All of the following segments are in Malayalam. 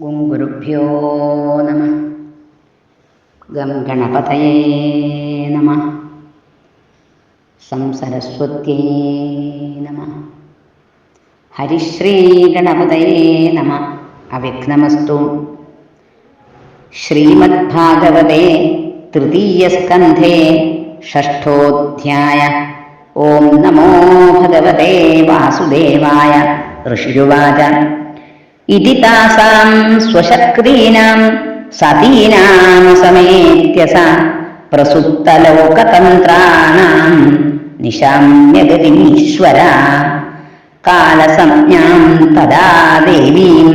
ഗും ഗുരുഭ്യോ നമ. ഗം ഗണപതയേ നമ. സംസരസ്വത്യേ നമ. ഹരിശ്രീഗണപതയേ നമ. അവിഘ്നമസ്തു. ശ്രീമദ്ഭാഗവതേ തൃതീയസ്കന്ധേ ഷഷ്ഠോധ്യായ. ഓം നമോ ഭഗവതേ വാസുദേവായ ഋഷിരുവാച. ഇതി താസാം സ്വശക്രീനാം സതീനാം സമേത്യസ പ്രസുപ്തലോകതന്ത്രാണാം നിശാമ്യഗതിമീശ്വര കാലസംജ്ഞാം തദാ ദേവീം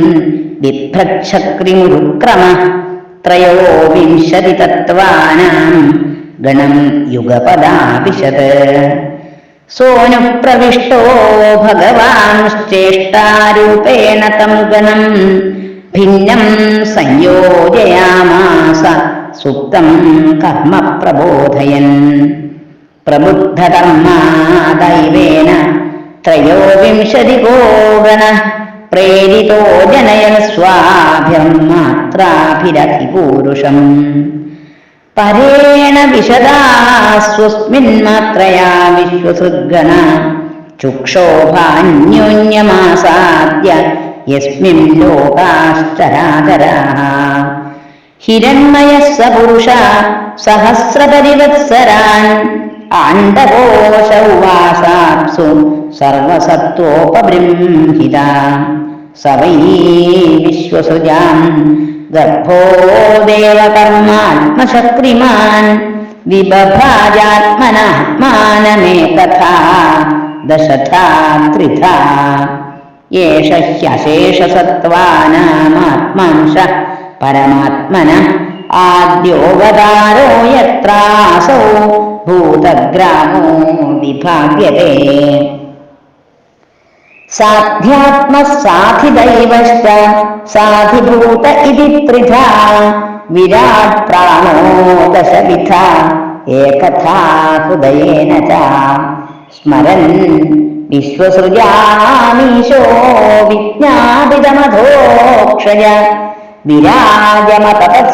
ബിഭ്രക്ഷക്രിമുരുക്രമ ത്രയോവിംശതി തത്വാനാം ഗണം ചേഷ്ടാരൂപേണ തം ഗണം ഭിന്നം സംയോജയാമാസ സുപ്തം കർമ്മ പ്രബോധയൻ പ്രബുദ്ധകർമാ ദൈവേന ത്രയോവിംശതി ഗോഗണ പ്രേരിതോ ജനയൻ സ്വാഭിർമാത്രാഭിരധിപൂരുഷം പരേണ വിശദാസ്വസ്മിന്മാത്രയാ വിശ്വസൃഗണ. ചുക്ഷോഭാന്യോന്യമാസാദ്യ യസ്മിൻ ലോകാശ്ചരാചരാ. ഹിരൺമയ സപുരുഷ പുരുഷ സഹസ്രപരിവത്സരാൻ ആണ്ടകോശവാസാപ്സു സർവസത്വോപബൃംഹിത. സവൈ വൈ गर्भो देवकर्मात्मशक्तिमान् विबभाजात्मनात्मानमे तथा दशथा त्रिथा एष ह्यशेषसत्त्वानामात्मांशः परमात्मनः आद्योऽवतारो यत्रासौ भूतग्रामो विभाव्यते साध्यात्मः साधिदैवश्च साधिभूत इति त्रिधा विराट् प्राणो दशविधा एकथा हृदयेन च स्मरन् विश्वसृजामीशो विज्ञापितमधोक्षय विराजमतपस्वेन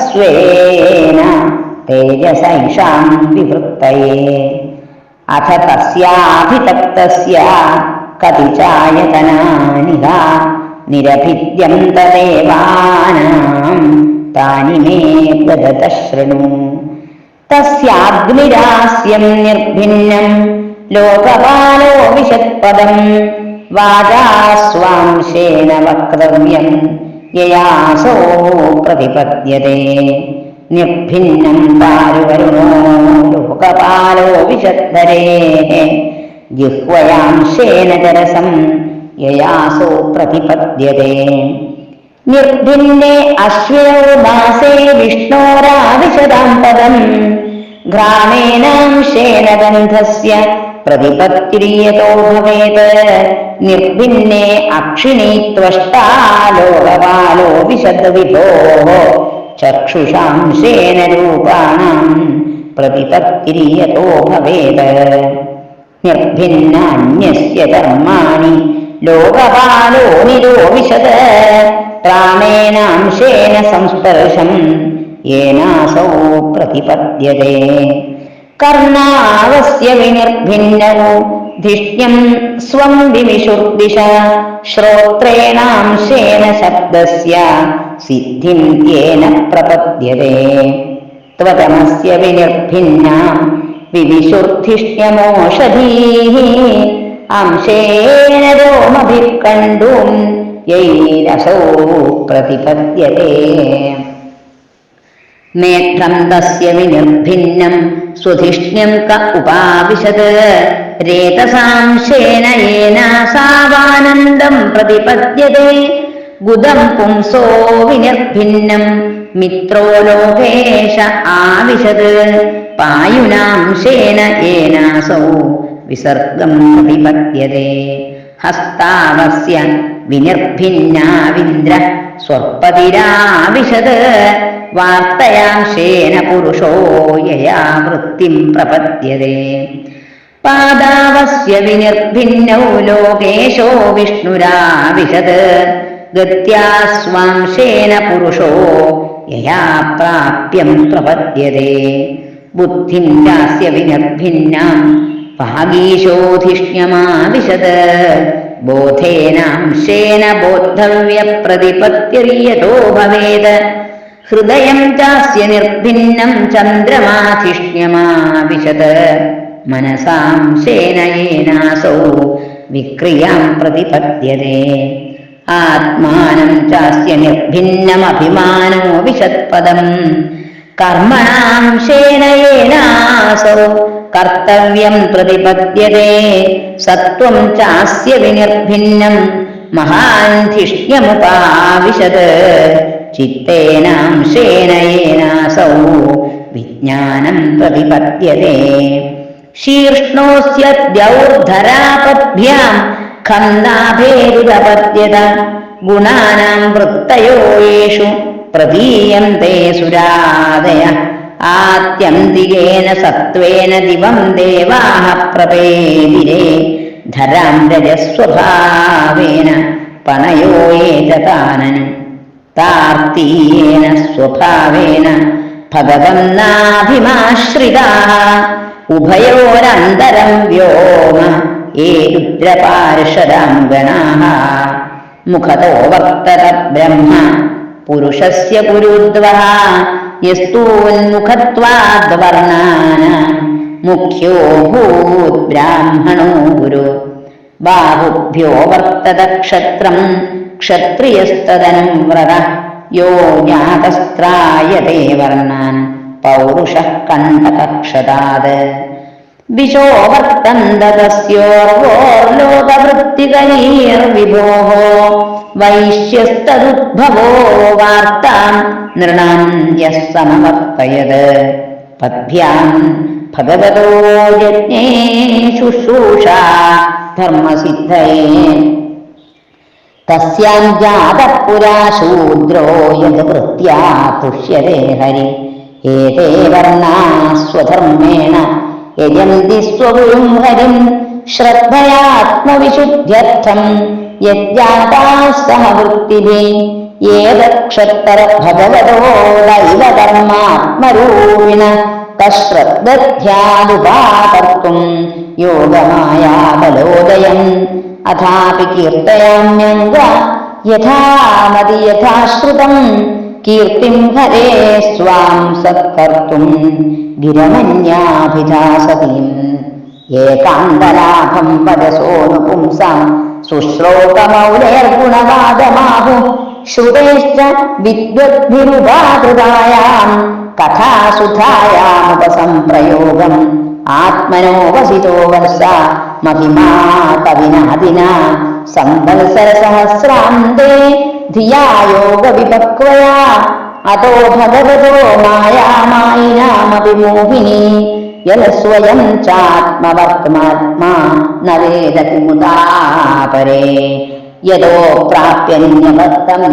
तेजसैषाम् विवृत्तये। अथ तस्याभितप्तस्य कति चायतनानि वा निरभिद्यम् तदेवानाम् तानि मे ददतशृणु तस्याग्निरास्यं निर्भिन्नं लोकपालो विषत्पदम् वादास्वांशेन वक्तव्यं ययासो प्रतिपद्यते। निर्भिन्नं दारुवरुणो लोकपालो विषत्तरेः ജരസം യയാസോ പ്രതിപദ്യത്തെ നിർഭിന്നെ അശ്വിനോ മാസേ വിഷ്ണോരാവിശദാം പദം. ഘ്രാണേനാംശേന ഗന്ധസ്യ പ്രതിപത്തിരിയതോ ഭവേത് നിർഭിന്നെ അക്ഷിണി ത്വഷ്ടാ ലോകപാലോ വിശദ വിഭോ ചക്ഷുഷാംശേന രൂപാണാം പ്രതിപത്തിരിയതോ ഭവേത് നിർഭിന്നാന്യസ്യ കർമാണി ലോകപാലോ നിരോവിശത് സംസ്പർശം. യേനാസൗ പ്രതിപദ്യതേ കർണാവസ്യ വിനിർഭിന്നവോ. ധിഷ്യം സ്വം വിമിഷുർദിശ. ശ്രോത്രേണാംശേന ശബ്ദസ്യ. സിദ്ധിം യേന പ്രപദ്യത്തെ ത്വതമസ്യ വിനിർഭിന്ന. വിവിശുർധിഷ്ണ്യമോഷധീः അംശേന രോമഭിക്കണ്ടും യൈരസോ പ്രതിപദ്യത്തെ നേത്രം തസ്യ വിനിർഭിന്നം സ്വധിഷ്ണ്യം ക ഉപാവിശത്. രേതസാംശേന യേനാസാവാനന്ദം പ്രതിപദ്യത്തെ ഗുദം പുംസോ വിനിർഭിന്നം മിത്രോ ലോകേശ ആവിശത്. പായുനാംശേന വിസർഗം പ്രതിപദ്യതേ ഹസ്താവസ്യ വിനിർഭിന്നാവിന്ദ്ര സ്വർപ്പതിരാവിശത്. വാർത്തയാംശേന പുരുഷോ യയാ വൃത്തിം പ്രപദ്യതേ പാദാവസ്യ വിനിർഭിന്നൗ ലോകേശോ വിഷ്ണുരാവിശത്. ഗത്യാസ്വാംശേന പുരുഷോ യയാ പ്രാപ്യം പ്രപദ്യത്തെ ബുദ്ധിം ചാസ്യ വിനർഭിന്നാം. ഭാഗീശോധിഷ്ണ്യമാവിശത്. ബോധേനാംശേന ബോദ്ധവ്യ പ്രതിപത്യറിയതോ ഭവേത്. ഹൃദയം ചാസ്യ നിർഭിന്നം ചന്ദ്രമാധിഷ്ണ്യമാവിശത്. മനസാംശേന യേനാസൗ വിക്രിയാം പ്രതിപദ്യത്തെ ആത്മാനം ചാസ്യ നിർഭിന്നമഭിമാനോ വിശത്പദം. കർമ്മണാംശേന യേനാസൗ കർത്തവ്യം പ്രതിപദ്യത്തെ സത്വം ചാസ്യ വിനിർഭിന്നം. ചിത്തേനാം യേനാസൗ വിജ്ഞാനം പ്രതിപദ്യത്തെ ശീർഷ്ണോസ്യ ദ്യൗർധരാപദ്ഭ്യാം ഖന്ദാഭേരുപദ്യത ഗുണാനാം വൃത്തയോ യേഷു. പ്രതീയന്തെ സുരാദയ. ആത്യന്തികേന സത്വേന ദിവം ദേവാഹ പ്രപേതിരെ. ധരാം രജസ്വഭാവേന പണയോ ഏതതാനനു താർത്തീയേന സ്വഭാവേന ഭഗവന്നാഭിമാശ്രിതാः ഉഭയോരന്തരം വ്യോമ ഏ രുദ്രപാർഷദാം ഗണാः മുഖതോ വർത്തത ബ്രഹ്മ പുരുഷസ്യ യസ്തൂന്മുഖത്വാദ്വർണാന മുഖ്യോ ഭൂത് ബ്രാഹ്മണോ ഗുരു. ബാഹുഭ്യോ വർത്തത ക്ഷത്രം ക്ഷത്രിയസ്തദനം വ്രത യോ ജാതസ്ത്രായതേ വർണാൻ പൗരുഷ കണ്ടകക്ഷതാത് ദിശോ വർത്തന്ത തസ്യോർവോർലോകവൃത്തികൈർവിഭോः വൈശ്യസ്തദുദ്ഭവോ വാർത്താം നൃണാം യः സമവർത്തയത് പദ്ഭ്യാം ഭഗവതോ യജ്ഞേ ശുശ്രൂഷ ധർമ്മസിദ്ധയേ. തസ്യാം ജാതപുരാ ശൂദ്രോ യത് വൃത്യാ തുഷ്യത്തെ ഹരി. ഏതേ വർണാ സ്വധർമ്മേണ യജന്തി സ്വഗുരും ഹരിം. ശ്രദ്ധയാത്മവിശുദ്ധ്യർത്ഥം യജ്ഞാതാः സമവൃത്തിഭിः ഏതക്ഷത്ര ഭഗവതോ ദൈവകർമാത്മരൂപിണ കശ്രദ്ധധ്യാതുപാകർത്തും യോഗമായാ ബലോദയം അഥാപി കീർത്തയാമ്യങ്ക യഥാമതി യഥാശ്രുതം കീർത്തിം ഹരേ സ്വാം സത്കർത്തും ഗിരമന്യാഭിധാസതീം ഏകാന്തലാഭം പരസോനു सुश्लोकमौलेर्गुणवादमाहु श्रुतेश्च विद्वद्भिरुपाकृतायाम् कथासुधायामुपसम्प्रयोगम् आत्मनो वसितो वर्षा महिमा कविना विना संवत्सरसहस्रान्ते धिया योगविपक्वया अतो भगवतो मायामायिनामपि मोहिनी యనస్వయం చాత్మవర్తమాత్మా ముదాపరే యదో ప్రాప్య నిన్యవర్తం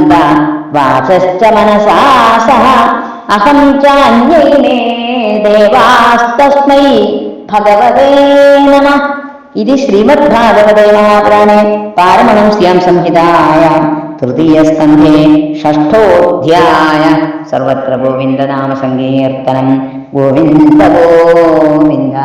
వాసశ్చ మనసా సహ అహం చాన్యై దేవాస్తస్మై భగవతే నమ ఇది శ్రీమద్భాగవతే మహాపురాణే పారమణం శ్యాం సంహితాయాం തൃതീയസ്കന്ധേ ഷഷ്ഠോധ്യായ സർവത്ര ഗോവിന്ദനാമസങ്കീർത്തനം ഗോവിന്ദ ഗോവിന്ദ